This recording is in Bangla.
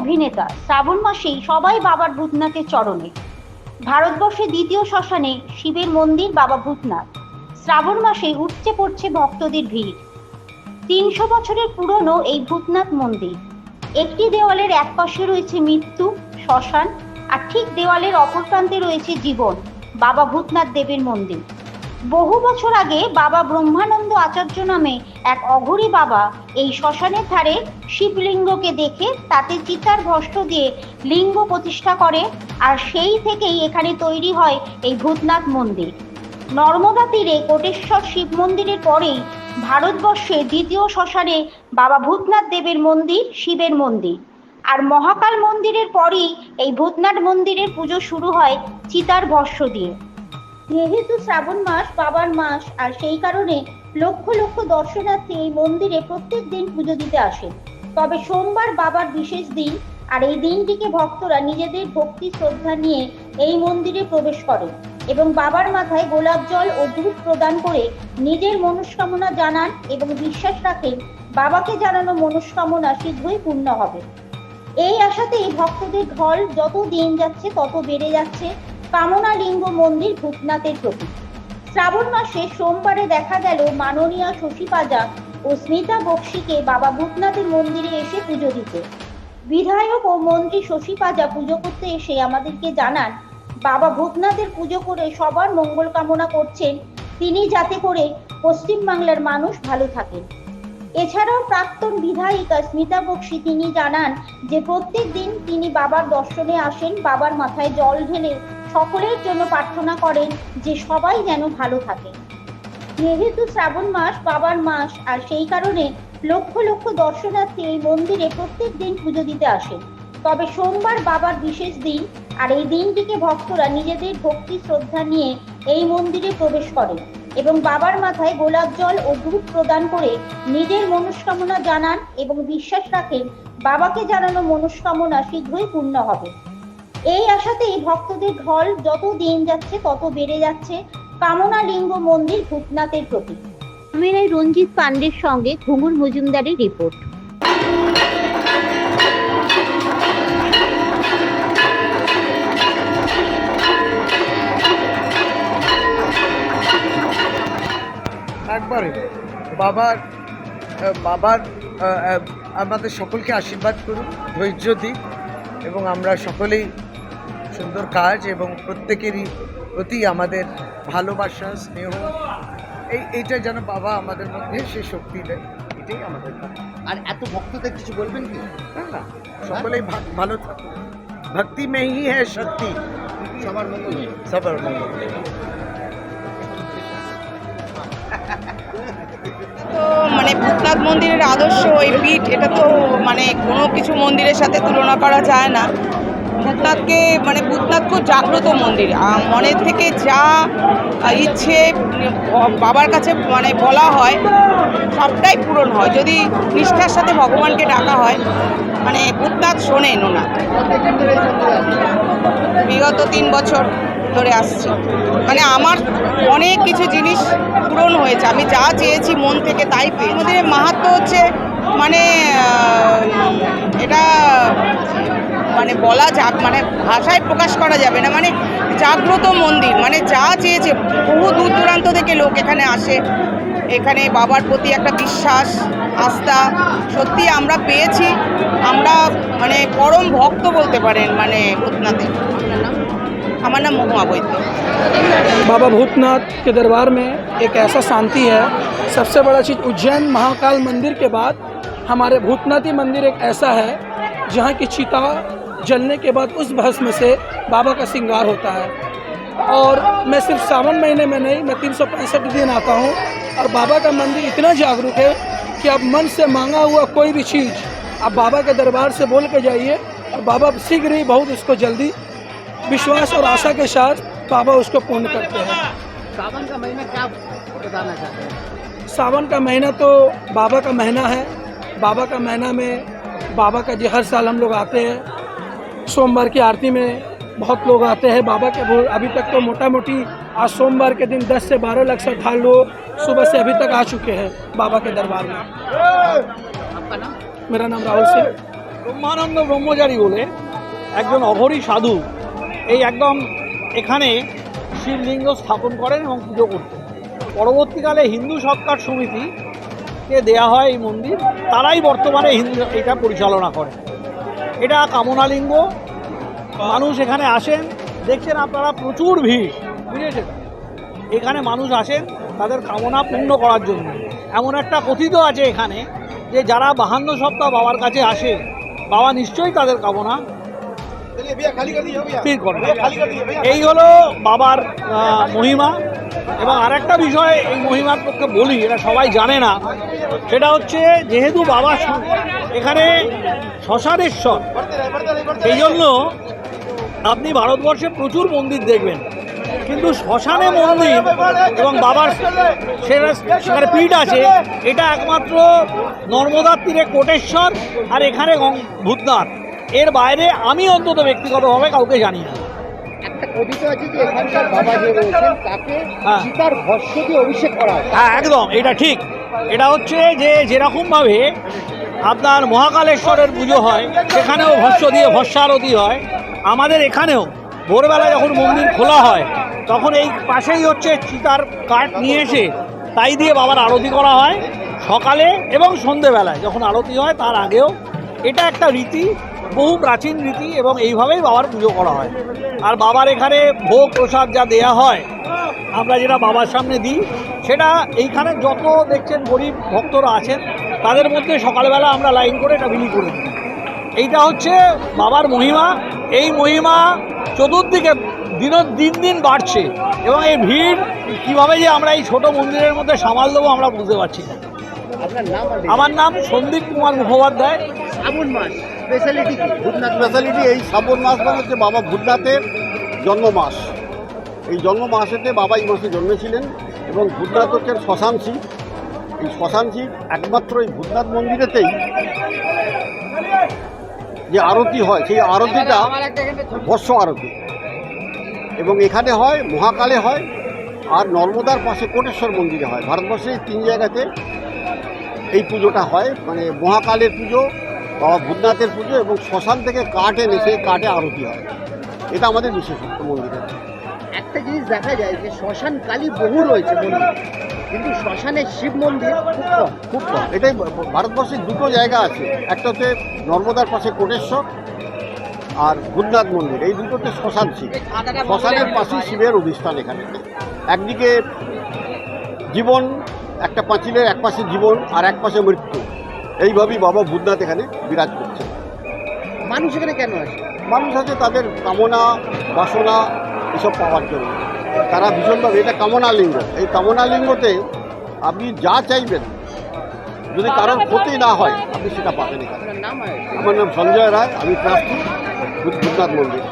অভিনেতা। শ্রাবণ মাসেই সবাই বাবার ভূতনাথের চরণে। ভারতবর্ষে দ্বিতীয় শ্মশানে শিবের মন্দির, বাবা ভূতনাথ। শ্রাবণ মাসে উঠছে পড়ছে ভক্তদের ভিড়। তিনশো বছরের পুরনো এই ভূতনাথ মন্দির। একটি দেওয়ালের এক পাশে রয়েছে মৃত্যু, শ্মশান, আর ঠিক দেওয়ালের অপর প্রান্তে রয়েছে জীবন, বাবা ভূতনাথ দেবের মন্দির। বহু বছর আগে বাবা ব্রহ্মানন্দ আচার্য নামে এক অঘরী বাবা এই শ্মশানের ধারে শিবলিঙ্গকে দেখে তাতে চিতার ভস্ম দিয়ে লিঙ্গ প্রতিষ্ঠা করে আর সেই থেকেই এখানে তৈরি হয় এই ভূতনাথ মন্দির। নর্মদা তীরে কোটেশ্বর শিব মন্দিরের পরেই ভারতবর্ষে দ্বিতীয় শ্মশানে বাবা ভূতনাথ দেবের মন্দির, শিবের মন্দির। আর মহাকাল মন্দিরের পরেই এই ভূতনাথ মন্দিরের পুজো শুরু হয় চিতার ভস্য দিয়ে। যেহেতু শ্রাবণ মাস বাবার মাস, আর সেই কারণে লক্ষ লক্ষ দর্শনার্থী এই মন্দিরে প্রত্যেক দিন পুজো দিতে আসেন তবে সোমবার বাবার বিশেষ দিন, আর এই দিনটিকে ভক্তরা নিজেদের ভক্তি শ্রদ্ধা নিয়ে এই মন্দিরে প্রবেশ করেন এবং বাবার মাথায় গোলাপ জল ও দুধ প্রদান করে নিজের মনস্কামনা জানান এবং বিশ্বাস রাখেন বাবাকে জানানো মনস্কামনা শীঘ্রই পূর্ণ হবে। এই আশাতেই ভক্তদের ঢল যত দিন যাচ্ছে তত বেড়ে যাচ্ছে। কামনা লিঙ্গ মন্দির ভূতনাথের প্রতি। শ্রাবণ মাসে সোমবারে দেখা গেল মাননীয়া শশী পাজা ও স্মিতা বক্সিকে বাবা ভূতনাথের মন্দিরে এসে পুজো দিতে। বিধায়ক ও মন্ত্রী শশী পাজা পুজো করতে এসে আমাদেরকে জানান, বাবা ভূতনাথের পুজো করে সবার মঙ্গল কামনা করছেন, তিনি যাতে করে পশ্চিমবাংলার মানুষ ভালো থাকেন। এছাড়াও প্রাক্তন বিধায়িকা স্মিতা বক্সি তিনি জানান যে প্রত্যেক দিন তিনি বাবার দর্শনে আসেন, বাবার মাথায় জল ঢেলে সকলের জন্য প্রার্থনা করেন যে সবাই যেন ভালো থাকে। যেহেতু শ্রাবণ মাস বাবার মাস, আর সেই কারণে লক্ষ লক্ষ দর্শনার্থী এই মন্দিরে প্রত্যেক দিন পুজো দিতে আসেন। তবে সোমবার বাবার বিশেষ দিন, আর এই দিনটিকে ভক্তরা নিজেদের ভক্তি শ্রদ্ধা নিয়ে এই মন্দিরে প্রবেশ করেন। এবং বাবার মাথায় গোলাপ জল ও দুধ প্রদান করে নিজের মনস্কামনা জানান এবং বিশ্বাস রাখেন বাবাকে জানানো মনস্কামনা শীঘ্রই পূর্ণ হবে। এই আশাতেই ভক্তদের ঢল যত দিন যাচ্ছে তত বেড়ে যাচ্ছে কামনা লিঙ্গ মন্দির ভূতনাথের প্রতি। ক্যামেরায় রঞ্জিত পাণ্ডের সঙ্গে ঘুঙুর মজুমদারের রিপোর্ট। একবারে। বাবার বাবার আমাদের সকলকে আশীর্বাদ করুন ধৈর্য দিক এবং আমরা সকলেই সুন্দর কাজ এবং প্রত্যেকেরই প্রতি আমাদের ভালোবাসা স্নেহ এই এইটা যেন বাবা আমাদের মধ্যে সে শক্তি দেয় এটাই আমাদের আর এত ভক্তদের কিছু বলবেন কি? না না সকলেই ভালো থাকুন। ভক্তি মে হি হ্যাঁ শক্তি। সবার মঙ্গল। সবার মঙ্গল। মানে ভূতনাথ মন্দিরের আদর্শ এই পীঠ, এটা তো মানে কোনো কিছু মন্দিরের সাথে তুলনা করা যায় না। ভূতনাথকে মানে ভূতনাথ খুব জাগ্রত মন্দির। মনের থেকে যা ইচ্ছে বাবার কাছে মানে বলা হয়, সবটাই পূরণ হয়। যদি নিষ্ঠার সাথে ভগবানকে ডাকা হয় মানে ভূতনাথ শোনেন ওনা? বিগত তিন বছর ধরে আসছি। মানে আমার অনেক কিছু জিনিস পূরণ হয়েছে। আমি যা চেয়েছি মন থেকে তাই পেয়ে আমাদের মাহাত্ম হচ্ছে মানে এটা মানে বলা যাক মানে ভাষায় প্রকাশ করা যাবে না। মানে জাগ্রত মন্দির মানে যা চেয়েছে, বহু দূর দূরান্ত থেকে লোক এখানে আসে। এখানে বাবার প্রতি একটা বিশ্বাস, আস্থা, সত্যি আমরা পেয়েছি। আমরা মানে পরম ভক্ত বলতে পারেন মানে ভূতনাথের हमारा नाम महुआ बोई बाबा भूतनाथ के दरबार में एक ऐसा शांति है, सबसे बड़ा चीज़ उज्जैन महाकाल मंदिर के बाद हमारे भूतनाथी मंदिर एक ऐसा है, जहाँ की चिता जलने के बाद उस भस्म से बाबा का श्रृंगार होता है। और मैं सिर्फ़ सावन महीने में नहीं, मैं तीन सौ पैंसठ दिन आता हूँ और बाबा का मंदिर इतना जागरूक है कि आप मन से मांगा हुआ कोई भी चीज़ आप बाबा के दरबार से बोल के जाइए और बाबा शीघ्र ही बहुत उसको जल्दी विश्वास और आशा के साथ बाबा उसको पूर्ण करते हैं सावन का महीना क्या बताना चाहते हैं सावन का महीना तो बाबा का महीना है बाबा का महीना में बाबा का जो हर साल हम लोग आते हैं सोमवार की आरती में बहुत लोग आते हैं बाबा के भोग अभी तक तो मोटा मोटी आज सोमवार के दिन 10 से 12 लाख श्रद्धालु सुबह से अभी तक आ चुके हैं बाबा के दरबार में आपका नाम मेरा नाम राहुल सिंह ব্রহ্মানন্দ ব্রহ্মচারী বলে একজন অঘরী সাধু এই একদম এখানে শিবলিঙ্গ স্থাপন করেন এবং পুজো করতেন। পরবর্তীকালে হিন্দু সৎকার সমিতিকে দেয়া হয় এই মন্দির, তারাই বর্তমানে হিন্দু এটা পরিচালনা করে এটা কামনালিঙ্গ। মানুষ এখানে আসেন, দেখছেন আপনারা প্রচুর ভিড়। বুঝেছেন এখানে মানুষ আসেন তাদের কামনা পূর্ণ করার জন্য। এমন একটা কথিত আছে এখানে যে যারা বাহান্ন সপ্তাহ বাবার কাছে আসে, বাবা নিশ্চয়ই তাদের কামনা করবে এই হলো বাবার মহিমা এবং আরেকটা বিষয় এই মহিমার পক্ষে বলি এটা সবাই জানে না। সেটা হচ্ছে যেহেতু বাবা এখানে শ্মশানেশ্বর সেই জন্য আপনি ভারতবর্ষে প্রচুর মন্দির দেখবেন। কিন্তু শ্মশানে মন্দির এবং বাবার সেখানে পীঠ আছে এটা একমাত্র নর্মদার তীরে কোটেশ্বর আর এখানে ভূতনাথ। এর বাইরে আমি অন্তত ব্যক্তিগতভাবে কাউকে জানি না। একটা কথিত আছে যে এখানকার বাবা যে রয়েছেন তাকে হ্যাঁ। সীতার ভস্য দিয়ে অভিষেক করা হয়। হ্যাঁ একদম এটা ঠিক। এটা হচ্ছে যে যেরকমভাবে আপনার মহাকালেশ্বরের পুজো হয় সেখানেও ভস্য দিয়ে ভস্যারতি হয়। আমাদের এখানেও ভোরবেলা যখন মন্দির খোলা হয় তখন এই পাশেই হচ্ছে চিতার কাঠ নিয়ে এসে তাই দিয়ে বাবার আরতি করা হয় সকালে এবং সন্ধেবেলায়। যখন আরতি হয় তার আগেও। এটা একটা রীতি বহু প্রাচীন রীতি এবং এইভাবেই বাবার পুজো করা হয়। আর বাবার এখানে ভোগ প্রসাদ যা দেয়া হয় আমরা যেটা বাবার সামনে দিই সেটা এইখানে যত দেখছেন গরিব ভক্তরা আছেন তাদের মধ্যে সকালবেলা আমরা লাইন করে এটা বিলি করে দিই। এইটা হচ্ছে বাবার মহিমা। এই মহিমা চতুর্দিকে দিন দিন দিন বাড়ছে এবং এই ভিড় কীভাবে যে আমরা এই ছোট মন্দিরের মধ্যে সামাল দেবো আমরা বুঝতে পারছি না। আমার নাম সন্দীপ কুমার মুখোপাধ্যায়। শ্রাবণ মাস। স্পেশালিটি ভূতনাথ স্পেশালিটি এই শ্রাবণ মাস মানে হচ্ছে বাবা ভূতনাথের জন্ম মাস এই জন্ম মাসেতে বাবা এই মাসে জন্মেছিলেন এবং ভূতনাথ হচ্ছেন শ্মশান শিব এই শ্মশান শিব একমাত্র এই ভূতনাথ মন্দিরেতেই যে আরতি হয়, সেই আরতিটা বর্ষ আরতি। এবং এখানে হয়, মহাকালে হয়, আর নর্মদার পাশে কোটেশ্বর মন্দিরে হয়। ভারতবর্ষে এই তিন জায়গাতে এই পুজোটা হয়। মানে মহাকালের পুজো বাবা ভূতনাথের পুজো এবং শ্মশান থেকে কাঠ এনে সেই কাঠে আরতি হয়। এটা আমাদের বিশেষত্ব মন্দিরের একটা জিনিস দেখা যায় যে শ্মশান কালী বহু রয়েছে মন্দির কিন্তু শ্মশানের শিব মন্দির খুব কম। খুব কম। এটাই ভ- ভারতবর্ষে দুটো জায়গা আছে। একটা হচ্ছে নর্মদার পাশে কোটেশ্বর আর ভূতনাথ মন্দির। এই দুটোতে শ্মশান শিব। শ্মশানের পাশে শিবের অধিষ্ঠান এখানে। একদিকে জীবন একটা পাঁচিলের এক পাশে জীবন আর এক পাশে মৃত্যু। এইভাবেই বাবা ভূতনাথ এখানে বিরাজ করছে। মানুষ এখানে কেন আসে? মানুষ আছে তাদের কামনা বাসনা এসব পাওয়ার জন্য। তারা ভীষণভাবে এটা কামনা লিঙ্গ। এই কামনা লিঙ্গতে আপনি যা চাইবেন যদি কারোর ক্ষতি না হয় আপনি সেটা পাবেন আমার নাম সঞ্জয় রায় আমি ট্রাস্টি ভূতনাথ মন্দির।